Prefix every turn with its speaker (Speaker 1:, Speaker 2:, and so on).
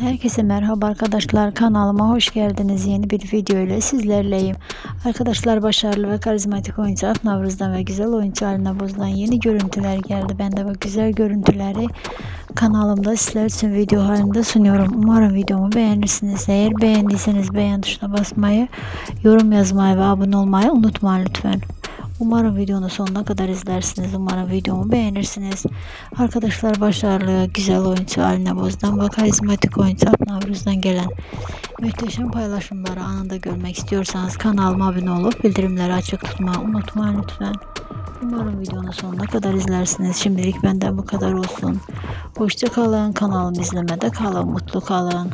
Speaker 1: Herkese merhaba arkadaşlar. Kanalıma hoş geldiniz. Yeni bir video ile sizlerleyim. Arkadaşlar başarılı ve karizmatik oyuncu Ak Navruz'dan ve güzel oyuncu haline bozulan yeni görüntüler geldi. Ben de bu güzel görüntüleri kanalımda sizler için video halinde sunuyorum. Umarım videomu beğenirsiniz. Eğer beğendiyseniz beğen tuşuna basmayı yorum yazmayı ve abone olmayı unutmayın lütfen Umarım videonun sonuna kadar izlersiniz. Umarım videomu beğenirsiniz. Arkadaşlar başarılı, güzel oyuncu Aline Boz'dan ve karizmatik oyuncu Navruz'dan gelen muhteşem paylaşımları anında görmek istiyorsanız kanalıma abone olup bildirimleri açık tutmayı unutmayın lütfen. Umarım videonun sonuna kadar izlersiniz. Şimdilik benden bu kadar olsun. Hoşça kalın. Kanalımı izlemede kalın. Mutlu kalın.